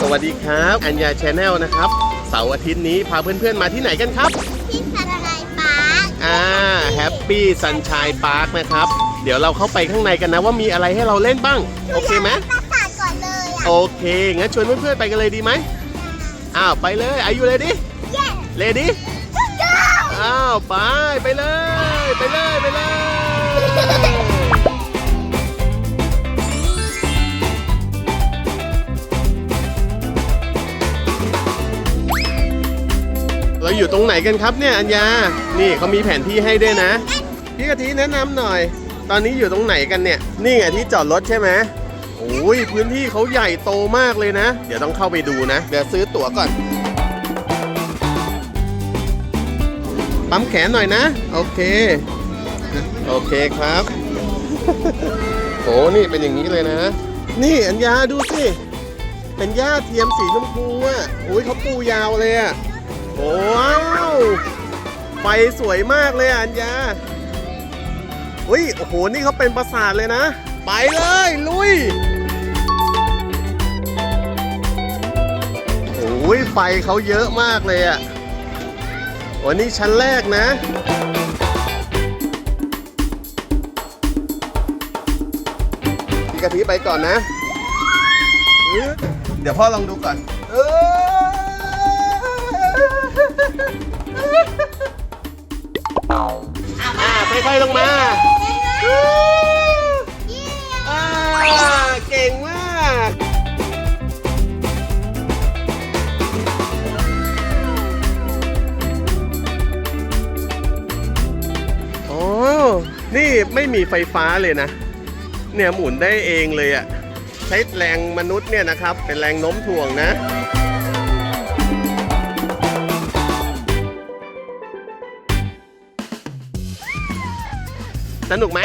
สวัสดีครับอัญญาชาแนลนะครับเสาร์อาทิตย์นี้พาเพื่อนๆมาที่ไหนกันครับ ที่สัตว์ลายปาร์คอ่าแฮปปี้ซันช n ยพาร์คนะครับ เดี๋ยวเราเข้าไปข้างในกันนะว่ามีอะไรให้เราเล่นบ้าง โอเคไหมปราสาทก่อนเลยอะโอเค งั้นชวนเพื่อนๆไปกันเลยดีไหมอ้าวไปเลยอายุเลยดิเย้เลดี้ go อ้าวไปไปเลย ไปเลยไปเลย เราอยู่ตรงไหนกันครับเนี่ยอัญญา นี่เขามีแผนที่ให้ด้วยนะ พี่กะทิแนะนำหน่อย ตอนนี้อยู่ตรงไหนกันเนี่ย นี่ไงที่จอดรถใช่ไหมโอ้ยพื้นที่เขาใหญ่โตมากเลยนะ เดี๋ยวต้องเข้าไปดูนะ เดี๋ยวซื้อตั๋วก่อน ปั๊มแขนหน่อยนะ โอเค โอเคครับโหนี่เป็นอย่างนี้เลยนะ นี่อัญญาดูสิ เป็นหญ้าเทียมสีชมพูอะโอ้ยเขาปูยาวเลยอะ โอ้ว้าวไฟสวยมากเลยอัญญาอุ้ยโอ้โห นี่เขาเป็นปราสาทเลยนะ ไปเลย ลุย โอ้ยไฟเขาเยอะมากเลยอะวันนี้ชั้นแรกนะพี่กะทิไปก่อนนะ เดี๋ยวพ่อลองดูก่อน เออ อ่าค่อยๆลงมาอ่าเก่งมาก โอ้ นี่ไม่มีไฟฟ้าเลยนะ เนี่ยหมุนได้เองเลยอะใช้แรงมนุษย์เนี่ยนะครับ เป็นแรงโน้มถ่วงนะ สนุกไหม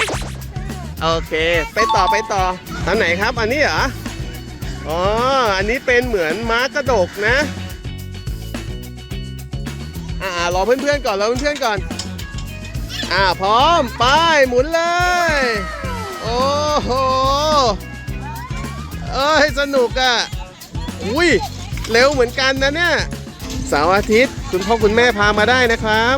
โอเค ไปต่อไปต่อทางไหนครับ อันนี้เหรอ อ๋อ อันนี้เป็นเหมือนม้ากระดกนะ อ่ารอเพื่อนๆก่อนรอเพื่อนๆก่อน อ่าพร้อม ไปหมุนเลย โอ้โห เอ้ย สนุกอะ อุ้ย เร็วเหมือนกันนะเนี่ยเสาร์อาทิตย์ คุณพ่อคุณแม่พามาได้นะครับ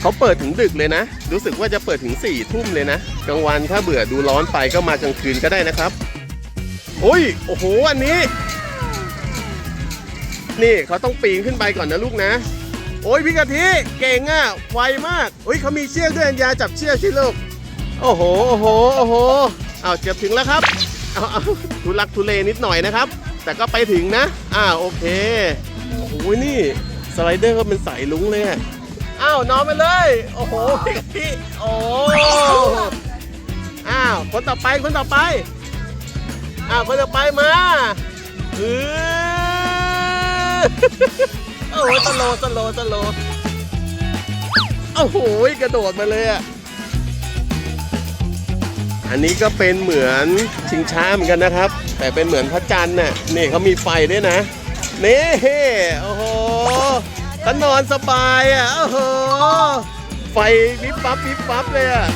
เขาเปิดถึงดึกเลยนะ รู้สึกว่าจะเปิดถึง4ี่ทุ่มเลยนะ กลางวันถ้าเบื่อดูร้อนไปก็มากลางคืนก็ได้นะครับ โอ้ย โอ้โห อันนี้ นี่เขาต้องปีนขึ้นไปก่อนนะลูกนะ โอ้ยพี่กะทิเก่งอะ ไวมากโอ้ยเขามีเชือกด้วยอัญญาจับเชือกสิลูก โอ้โห โอ้โห โอ้โห เอาเจ็บถึงแล้วครับ เอาเอาทุลักทุเลนิดหน่อยนะครับ แต่ก็ไปถึงนะ อ่า โอเค โอ้โหนี่ สไลเดอร์ก็เป็นสายลุ้งเลยอะ อ้าวนอนไปเลย โอ้โหพี่โอ้อ้าวคนต่อไปคนต่อไปอ้าวคนต่อไปมาเออโอ้โหสโลสโลสโลโอ้โหกระโดดมาเลยอะอันนี้ก็เป็นเหมือนชิงช้าเหมือนกันนะครับ แต่เป็นเหมือนพระจันทร์น่ะนี่เขามีไฟด้วยนะนี่โอ้โห ก็นอนสบายอะโอ้โหไฟวิบปั๊บวิบปั๊บเลยอะ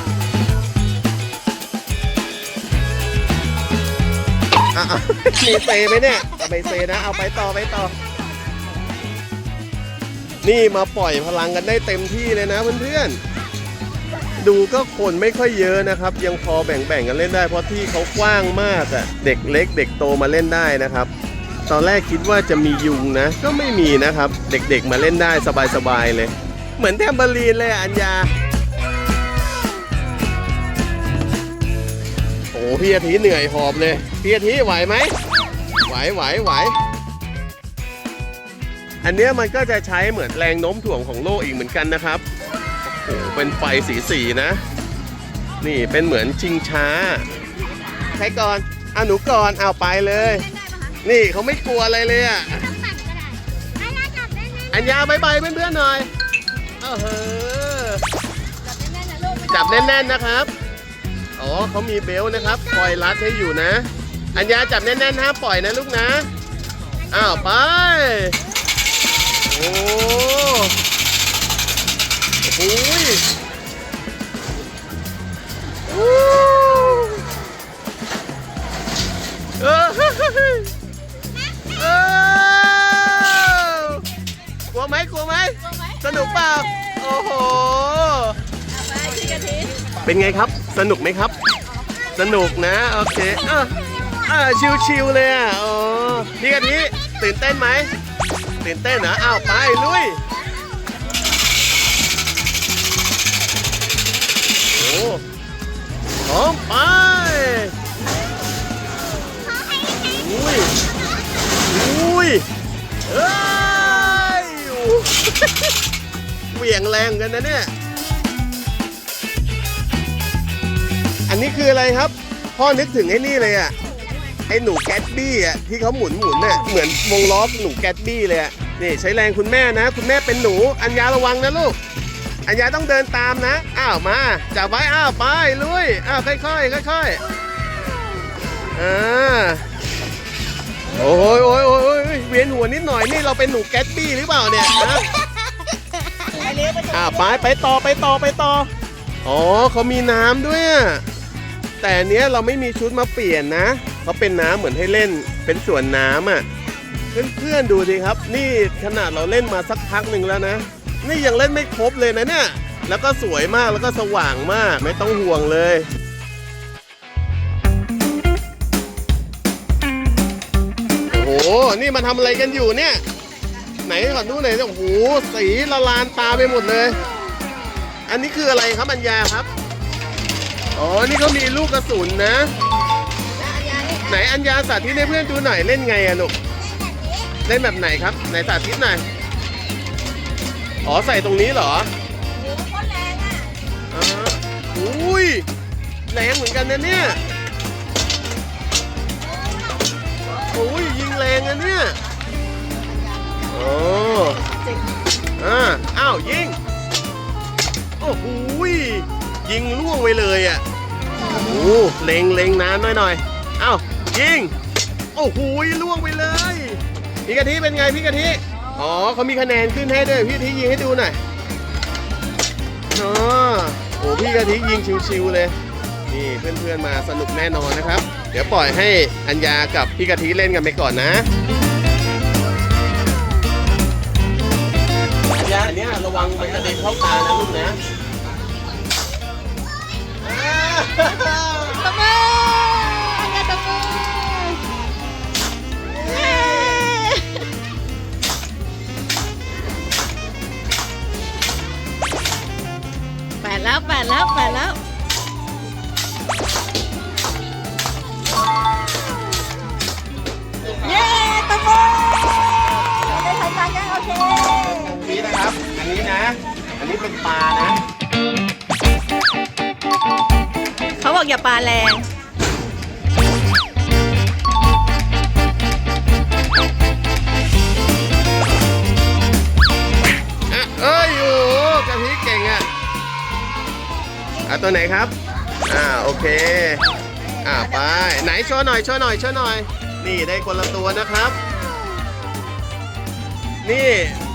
อะอะมีเซไหมเนี่ยเอาไปเซนะเอาไปต่อไปต่อ นี่มาปล่อยพลังกันได้เต็มที่เลยนะเพื่อนๆดูก็คนไม่ค่อยเยอะนะครับ ยังพอแบ่งๆกันเล่นได้เพราะที่เขากว้างมากอะเด็กเล็ก เด็กโตมาเล่นได้นะครับ ตอนแรกคิดว่าจะมียุงนะ ก็ไม่มีนะครับ เด็กๆมาเล่นได้สบายๆเลย เหมือนแทมเบอรีนเลยอัญญาโอ้พี่อาทิเหนื่อยหอบเลยพี่อาทิไหวไหมไหวไหวไหวอันเนี้ยมันก็จะใช้เหมือนแรงโน้มถ่วงของโลกอีกเหมือนกันนะครับโอ้โหเป็นไฟสีสีนะ นี่เป็นเหมือนชิงช้าใครก่อนเอาหนูก่อนเอาไปเลย นี่เขาไม่กลัวอะไรเลยอะอัญญาบายบายเพื่อนๆหน่อยเออเฮ้อจับแน่นๆนะครับ อ๋อเขามีเบลต์นะครับคอยรัดให้อยู่นะ อัญญาจับแน่นๆห้ามปล่อยนะลูกนะ อ้าวไป โอ้โหยอู้เออเฮ้ยเออ สนุกเปล่าโอ้โหไปพี่กะทิเป็นไงครับ สนุกไหมครับ สนุกนะโอเคอะอ่าชิวๆเลยอะโอ้พี่กะทิตื่นเต้นไหมตื่นเต้นนะอ้าวไปลุย รงกันนะเนี่ย อันนี้คืออะไรครับ พ่อนึกถึงไอ้นี่เลยอะไอ้หนูแกตบี้อะที่เขาหมุนหมุนเน่ะเหมือนวงล้อหนูแกตบี้เลยอะนี่ใช้แรงคุณแม่นะ คุณแม่เป็นหนู อัญญาระวังนะลูก อัญญาต้องเดินตามนะ อ้าวมา จับไว้ อ้าวไปลุย อ้าวค่อยๆค่อยๆอ่าโอ้ยโอ้ยโอ้ยโอ้ยเวียนหัวนิดหน่อยนี่เราเป็นหนูแกตบี้หรือเปล่าเนี่ยนะ ไปเร็วไปอ่าไปไปต่อไปต่อไปต่อ อ๋อเขามีน้ำด้วยอะแต่เนี้ยเราไม่มีชุดมาเปลี่ยนนะเขาเป็นน้ำเหมือนให้เล่นเป็นสวนน้ำอะ เพื่อนๆดูสิครับ นี่ขนาดเราเล่นมาสักพักหนึ่งแล้วนะ นี่ยังเล่นไม่ครบเลยนะเนี่ย แล้วก็สวยมากแล้วก็สว่างมากไม่ต้องห่วงเลย โอ้โห นี่มาทำอะไรกันอยู่เนี่ย ไหนขอดูหน่อยโอ้โหสีละลานตาไปหมดเลย อันนี้คืออะไรครับอัญญาครับอ๋อนี่เขามีลูกกระสุนนะ ไหนอัญญาสาธิตให้เพื่อนดูหน่อยเล่นไงอะลูกเล่นแบบไหนครับ ไหนสาธิตหน่อยอ๋อใส่ตรงนี้เหรอโหแรงอะอ๋ออุ้ยแรงเหมือนกันนะเนี่ยโอ้ยยิงแรงอะเนี่ย โอ้อ่าอ้าวยิง โอ้โหยยิงล่วงไปเลยอะโอ้โหเล็งเล็งนานหน่อยหน่อยอ้าวยิง โอ้โหยล่วงไปเลยพี่กะทิเป็นไงพี่กะทิอ๋อเขามีคะแนนขึ้นให้ด้วยพี่กะทิยิงให้ดูหน่อยอ๋อโอ้พี่กะทิยิงชิวๆเลย นี่เพื่อนๆมาสนุกแน่นอนนะครับ เดี๋ยวปล่อยให้อัญญากับพี่กะทิเล่นกันไปก่อนนะ ระวังมันกระเด็นเข้าตานะลูกนะตบมืออันยาตบมือแปดแล้วแปดแล้วแปดแล้ว นนี้เป็นปลานะ เขาบอกอย่าปลาแรง อะเอ้ยโอ้โหกะทิเก่งอะ อะตัวไหนครับ อ่าโอเค อ่าไป ไหนโชว์หน่อยโชว์หน่อยโชว์หน่อย นี่ได้คนละตัวนะครับ นี่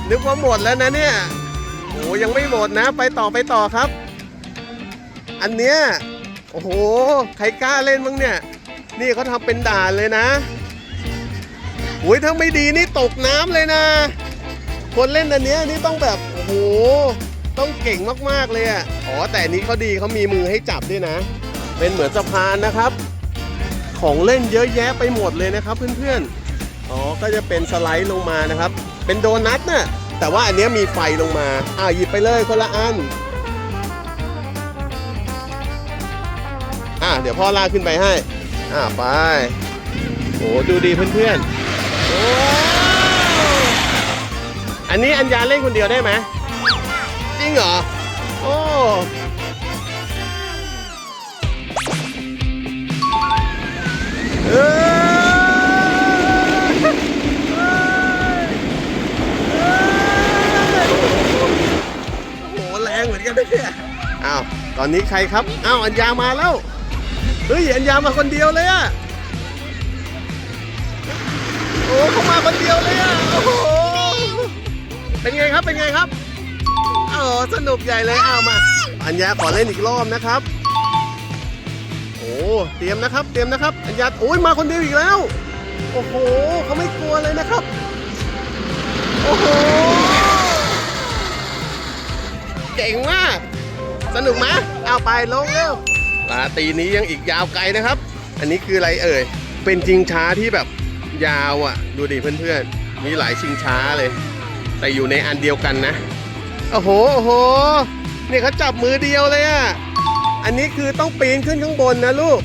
นึกว่าหมดแล้วนะเนี่ย โอ้ยังไม่หมดนะ ไปต่อไปต่อครับ อันเนี้ยโอ้โห ใครกล้าเล่นมั้งเนี่ย นี่เขาทำเป็นด่านเลยนะโอ้ยถ้าไม่ดีนี่ตกน้ำเลยนะ คนเล่นอันเนี้ยนี่ต้องแบบโอ้โหต้องเก่งมากๆเลยอะอ๋อแต่อันนี้เขาดีเขามีมือให้จับด้วยนะ เป็นเหมือนสะพานนะครับ ของเล่นเยอะแยะไปหมดเลยนะครับเพื่อนๆอ๋อก็จะเป็นสไลด์ลงมานะครับ เป็นโดนัทน่ะ แต่ว่าอันเนี้ยมีไฟลงมา อ่าหยิบไปเลยคนละอัน อ่าเดี๋ยวพ่อลากขึ้นไปให้ อ่าไป โอ้ดูดีเพื่อนๆโอ้อันนี้อัญญาเล่นคนเดียวได้ไหม จริงเหรอ โอ้ อ้าวตอนนี้ใครครับอ้าวอัญญามาแล้วเฮ้ยอัญญามาคนเดียวเลยอะโอ้เขามาคนเดียวเลยอะโอ้โหเป็นไงครับเป็นไงครับอ๋อสนุกใหญ่เลยเอามา อัญญาขอเล่นอีกรอบนะครับ โอ้เตรียมนะครับเตรียมนะครับ อัญญาโอ้ยมาคนเดียวอีกแล้ว โอ้โหเขาไม่กลัวเลยนะครับ โอ้โห เก่งมาก สนุกไหมเอาไปลงเร็วราตรีนี้ยังอีกยาวไกลนะครับ อันนี้คืออะไรเอ่ย เป็นชิงช้าที่แบบยาวอะ ดูดิเพื่อนๆ มีหลายชิงช้าเลย แต่อยู่ในอันเดียวกันนะ โอ้โห โอ้โห นี่เขาจับมือเดียวเลยอะ อันนี้คือต้องปีนขึ้นข้างบนนะลูก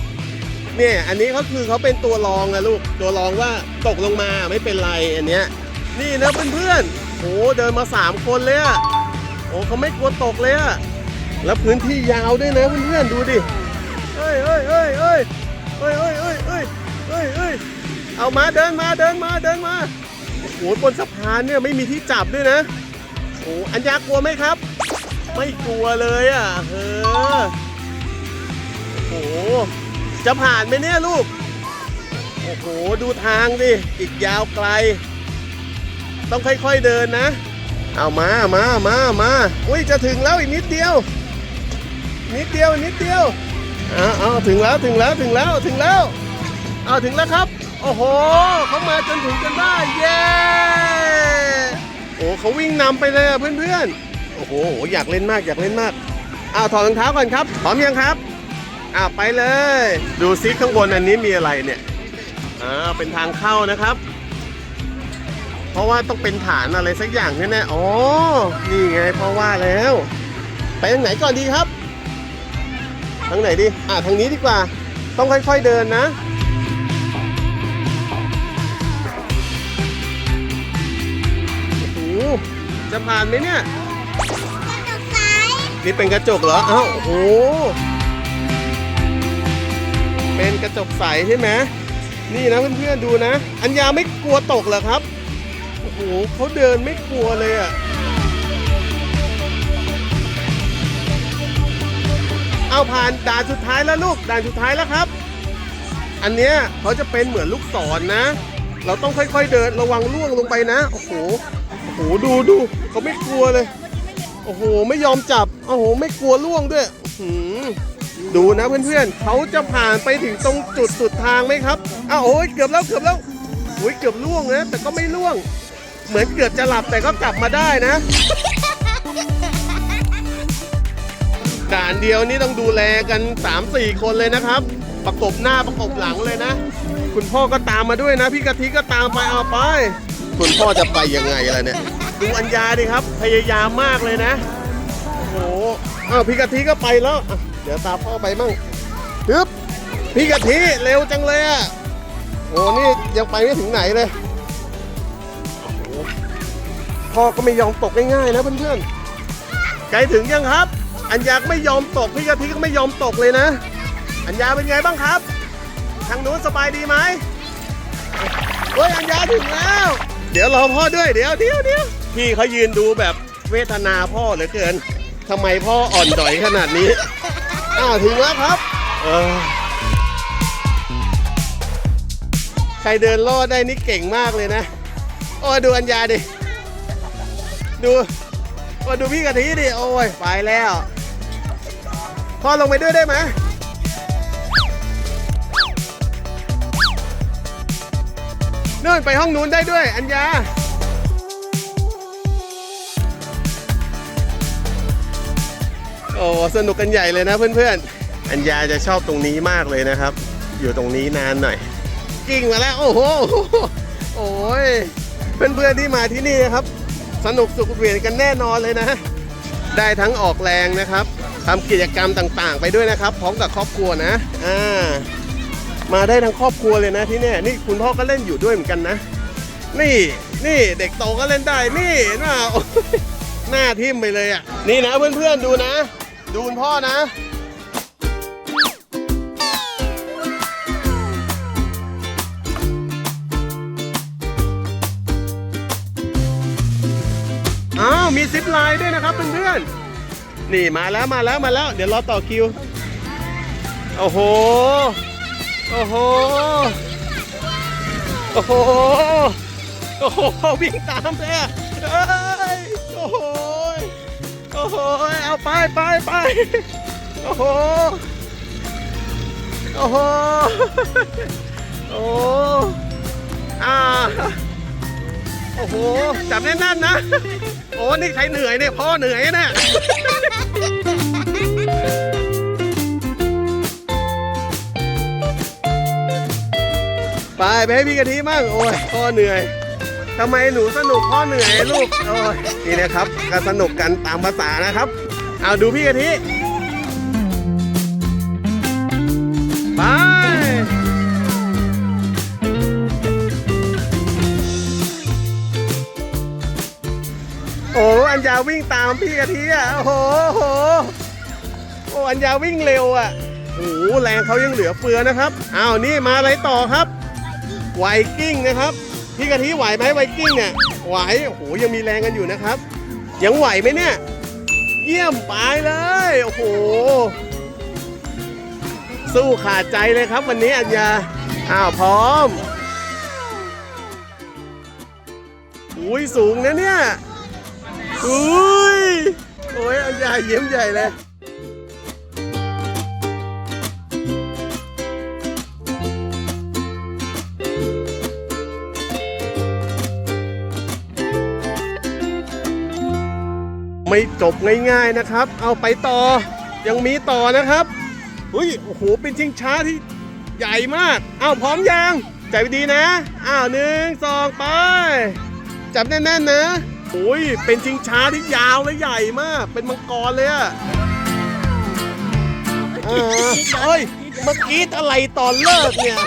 เนี่ย อันนี้เขาคือเขาเป็นตัวรองอะลูก ตัวรองว่าตกลงมาไม่เป็นไรอันเนี้ย นี่นะเพื่อนๆโอ้เดินมาสามคนเลยอะ โอ้เขาไม่กลัวตกเลยอะแล้วพื้นที่ยาวด้วยนะเพื่อนๆดูดิเอ้ยเอ้ยเอ้ยเอ้ยเอ้ยเอ้ยเอ้ยเอ้ยเอ้ยเอ้ยเอามาเดินมาเดินมาเดินมาโอ้โหบนสะพานเนี่ยไม่มีที่จับด้วยนะโอ้อัญญากลัวไหมครับ ไม่กลัวเลยอะเออโอ้โหจะผ่านไหมเนี่ยลูกโอ้โหดูทางดิอีกยาวไกล ต้องค่อยๆเดินนะ เอามามามามาอุ้ยจะถึงแล้วอีกนิดเดียว นิดเดียวนิดเดียวเอาเอาถึงแล้วถึงแล้วถึงแล้วถึงแล้วเอาถึงแล้วครับ โอ้โหเขามาจนถึงกันได้เย้โอ้เขาวิ่งนำไปเลยอะเพื่อนโอ้โหอยากเล่นมากอยากเล่นมากเอาถอดรองเท้าก่อนครับพร้อมยังครับอ่าไปเลย ดูซิข้างบนอันนี้มีอะไรเนี่ยอ่าเป็นทางเข้านะครับ ราะว่าต้องเป็นฐานอะไรสักอย่างแน่ๆอ๋อ นี่ไงเพราะว่าแล้ว ไปทางไหนก่อนดีครับ ทางไหนดี อ่าทางนี้ดีกว่า ต้องค่อยๆเดินนะโอ้โหจะผ่านไหมเนี่ยกระจกซ้ายนี่เป็นกระจกเหรอ อ้าว โอ้โห เป็นกระจกใสใช่ไหม นี่นะเพื่อนๆดูนะ อัญญาไม่กลัวตกเหรอครับโอ้โหเขาเดินไม่กลัวเลยอะ เอาผ่านด่านสุดท้ายแล้วลูกด่านสุดท้ายแล้วครับ อันเนี้ยเขาจะเป็นเหมือนลูกศรนนะ เราต้องค่อยๆเดินระวังล่วงลงไปนะ โอ้โห โอ้โหดูดูเขาไม่กลัวเลย โอ้โห ไม่ยอมจับ โอ้โห ไม่กลัวล่วงด้วยหือดูนะเพื่อนๆ เขาจะผ่านไปถึงตรงจุดสุดทางไหมครับอ้าวโอ้ยเกือบแล้วเกือบแล้วโอ้ยเกือบล่วงนะ แต่ก็ไม่ล่วง เหมือนเกือบจะหลับแต่ก็กลับมาได้นะ ด่านเดียวนี่ต้องดูแลกัน 3-4 คนเลยนะครับ ประกบหน้าประกบหลังเลยนะ คุณพ่อก็ตามมาด้วยนะ พี่กะทิก็ตามไปเอาไป คุณพ่อจะไปยังไงล่ะเนี่ย ดูอัญญาดิครับ พยายามมากเลยนะโอ้โหอ้าวพี่กะทิก็ไปแล้วอะเดี๋ยวตามพ่อไปมั่งฮึบพี่กะทิเร็วจังเลยอะโอ้นี่ยังไปไม่ถึงไหนเลย พ่อก็ไม่ยอมตกง่ายๆนะเพื่อนๆไกลถึงยังครับ อัญญาก็ไม่ยอมตกพี่กะทิก็ไม่ยอมตกเลยนะ อัญญาเป็นไงบ้างครับ ทางนู้นสบายดีไหมเฮ้ยอัญญาถึงแล้ว เดี๋ยวรอพ่อด้วยเดี๋ยวเดี๋ยวเดี๋ยวพี่เขายืนดูแบบเวทนาพ่อเหลือเกินทำไมพ่ออ่อนดอยขนาดนี้อ้าวถึงแล้วครับ เออใครเดินลอดได้นี่เก่งมากเลยนะ โอ้ดูอัญญาดิ ดูโอ้ยดูพี่กะทิดิ โอ้ย ไปแล้ว พ่อลงไปด้วยได้ไหมนู่นไปห้องนู้นได้ด้วย อัญญาโอ้สนุกกันใหญ่เลยนะเพื่อนๆ อัญญาจะชอบตรงนี้มากเลยนะครับ อยู่ตรงนี้นานหน่อย กิ้งมาแล้ว โอ้โห โอ้ย เพื่อนๆที่มาที่นี่นะครับ สนุกสุขเวียนกันแน่นอนเลยนะ ได้ทั้งออกแรงนะครับทำกิจกรรมต่างๆ ไปด้วยนะครับ พร้อมกับครอบครัวนะอ่ามาได้ทั้งครอบครัวเลยนะที่เนี่ยนี่คุณพ่อก็เล่นอยู่ด้วยเหมือนกันนะ นี่นี่เด็กโตก็เล่นได้นี่หน้าโอ๊ยหน้าทิ่มไปเลยอะนี่นะเพื่อนๆดูนะ ดูคุณพ่อนะ ไลน์ด้วยนะครับเพื่อนๆ นี่มาแล้วมาแล้วมาแล้ว เดี๋ยวรอต่อคิว โอ้โห โอ้โห โอ้โห โอ้โห วิ่งตามเลยเอ้ย โอ้โห โอ้โห เอาไปไปไปโอ้โห โอ้โห โอ้อ่าโอ้โห จับแน่นๆนะ โอ้นี่ใครเหนื่อยเนี่ยพ่อเหนื่อยนี่ยไปไปให้พี่กะทิมั่งโอ้ยพ่อเหนื่อยทำไมหนูสนุกพ่อเหนื่อยลูกโอ้ยนี่นะครับก็สนุกกันตามภาษานะครับ เอาดูพี่กะทิไป ญญาวิ่งตามพี่กะทิอะโอ้โหโอ้โหโอ้อัญญาวิ่งเร็วอะโอ้โหแรงเขายังเหลือเฟือนะครับอ้าวนี่มาอะไรต่อครับไวกิ้งนะครับ พี่กะทิไหวไหมไวกิ้งเนี่ยไหวโอ้โหยังมีแรงกันอยู่นะครับ ยังไหวไหมเนี่ย เยี่ยมไปเลยโอ้โหสู้ขาดใจเลยครับวันนี้อัญญาอ้าวพร้อมอุ้ยสูงนะเนี่ย อุ้ย โอ้ยอัญญาเยี่ยมใหญ่เลยไม่จบง่ายๆนะครับ เอาไปต่อ ยังมีต่อนะครับอุ้ย โอ้โห เป็นชิงช้าที่ใหญ่มาก เอาพร้อมยัง ใจดีนะ อ้าวหนึ่งสองไป จับแน่นๆนะ โอ้ยเป็นชิงช้าที่ยาวและใหญ่มาก เป็นมังกรเลยอะเออเอ้ยเมื่อกี้อะไรตอนเลิกเนี่ย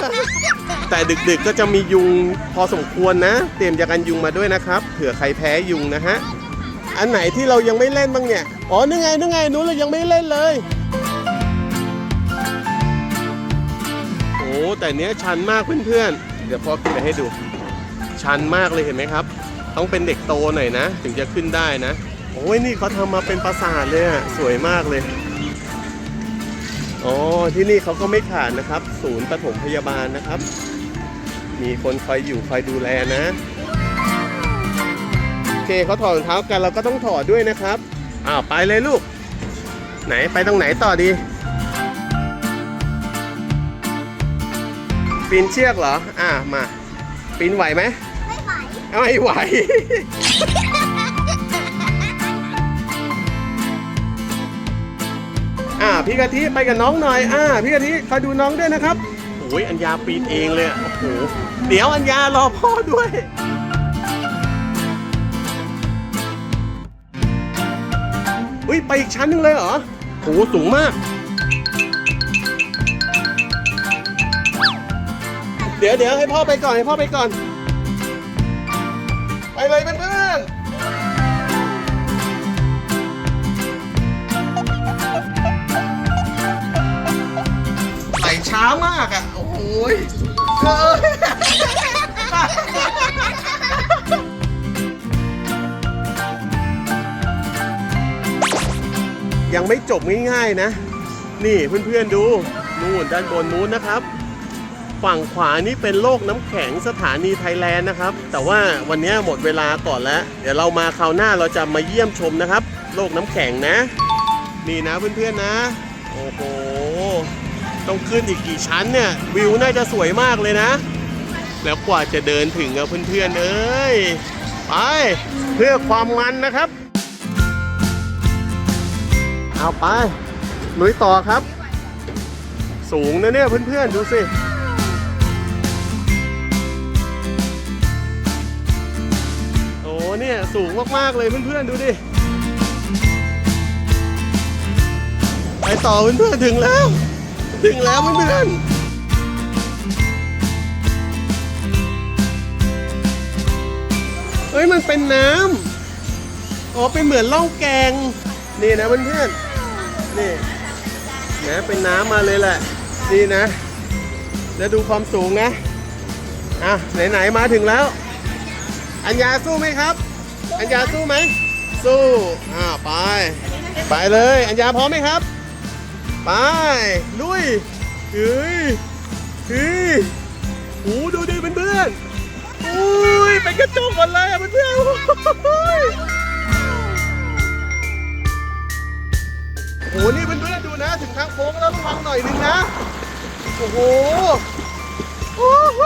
แต่ดึกๆก็จะมียุงพอสมควรนะ เตรียมยากันยุงมาด้วยนะครับเผื่อใครแพ้ยุงนะฮะ อันไหนที่เรายังไม่เล่นบ้างเนี่ย อ๋อนึกไงนึกไงนู้นเรายังไม่เล่นเลย โอ้แต่เนี้ยชันมากเพื่อนๆ เดี๋ยวพ่อขึ้นไปให้ดู ชันมากเลยเห็นไหมครับ ต้องเป็นเด็กโตหน่อยนะ ถึงจะขึ้นได้นะ โอ้ยนี่เขาทำมาเป็นปราสาทเลยอะสวยมากเลยอ๋อที่นี่เขาก็ไม่ขาดนะครับ ศูนย์ปฐมพยาบาลนะครับ มีคนคอยอยู่คอยดูแลนะโอเคเขาถอดรองเท้ากันเราก็ต้องถอดด้วยนะครับอ้าวไปเลยลูก ไหนไปตรงไหนต่อดีปีนเชือกเหรอ อ่ามาปีนไหวไหม ไม่ไหวไม่ไหว อ่าพี่กะทิไปกับน้องหน่อย อ่าพี่กะทิคอยดูน้องด้วยนะครับโอ้ยอัญญาปีนเองเลยอะโอ้โหเดี๋ยวอัญญารอพ่อด้วยอุ้ยไปอีกชั้นหนึงเลยเหรอโหสูงมาก เดี๋ยวเดี๋ยวให้พ่อไปก่อนให้พ่อไปก่อนไป เลยเพื่อนๆไหลช้ามากอะ โอ้โหยเฮ้ยยังไม่จบง่ายๆนะ นี่เพื่อนๆดู นู่นด้านบนนู้นนะครับ ฝั่งขวานี่เป็นโลกน้ำแข็งสถานีไทยแลนด์นะครับ แต่ว่าวันนี้หมดเวลาก่อนแล้ว เดี๋ยวเรามาคราวหน้าเราจะมาเยี่ยมชมนะครับ โลกน้ำแข็งนะ นี่นะเพื่อนๆนะ โอ้โห ต้องขึ้นอีกกี่ชั้นเนี่ย วิวน่าจะสวยมากเลยนะ แล้วกว่าจะเดินถึงอะเพื่อนๆเอ้ย ไป เพื่อความมันนะครับ เอาไปลุยต่อครับ สูงนะเนี่ยเพื่อนๆดูสิ เนี่ย สูงมาก ๆ เลยเพื่อน ๆ ดูดิ ไปต่อเพื่อน ๆ ถึงแล้ว ถึงแล้วเพื่อนๆเฮ้ยมันเป็นน้ำ อ๋อ เป็นเหมือนเล่องแกง นี่นะเพื่อนๆ นี่นะเป็นน้ำมาเลยแหละ นี่นะ แล้วดูความสูงนะ อะ ไหนๆ มาถึงแล้ว อัญญาสู้ไหมครับ อัญญาสู้ไหม สู้ อ่าไป ไปเลย อัญญาพร้อมไหมครับ ไป ลุยเฮ้ยเฮ้ยโอ้ดูดิเพื่อนๆอุ้ย เป็นกระจกหมดเลยอะเพื่อนๆโอ้ยโอ้โห นี่เพื่อนๆดูนะ ถึงทางโค้งแล้วระวังหน่อยนึงนะ โอ้โห โอ้โห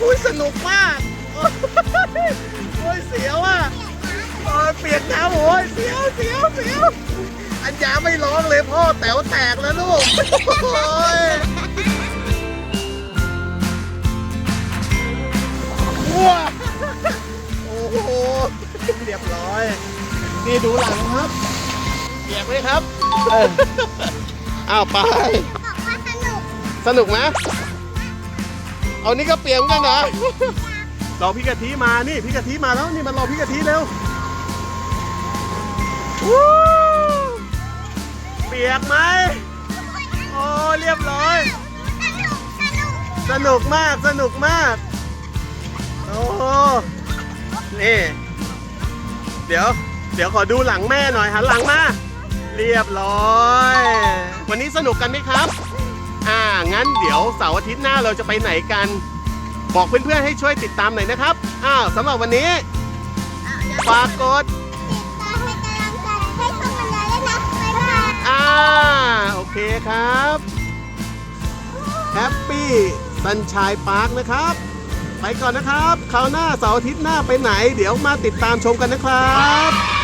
โอ้ยสนุกมาก โอ้ยเสียวอะโอ้ยมันเปียกน้ำโอ้ยเสียวเสียวเสียวอัญญาไม่ร้องเลยพ่อแต๋วแตกแล้วลูกโอ้ยว้าโอ้โหเรียบร้อย นี่ดูหลังครับเปียกไหมครับเอออ้าวไป บอกว่าสนุก สนุกไหมเอานี่ก็เปียกเหมือนกันเหรอ รอพี่กะทิมานี่พี่กะทิมาแล้วนี่มารอพี่กะทิเร็วว้เปียกไหมโอ้เรียบร้อยสนุกสนุกสนุกมากสนุกมากโอ้นี่ เดี๋ยว เดี๋ยวขอดูหลังแม่หน่อยหันหลังมาเรียบร้อย วันนี้สนุกกันไหมครับ อ่างั้นเดี๋ยวเสาร์อาทิตย์หน้าเราจะไปไหนกัน บอกเพื่อนๆให้ช่วยติดตามหน่อยนะครับอ้าวสำหรับวันนี้ฝากกดติดตามให้กำลังใจให้เข้ามาเยด้วยนะบ๊ายบอ่าโอเคครับแฮปปี้ซันช e ยพาร์คนะครับ ไปก่อนนะครับคราวหน้าเสาร์อาทิตย์หน้าไปไหน เดี๋ยวมาติดตามชมกันนะครับ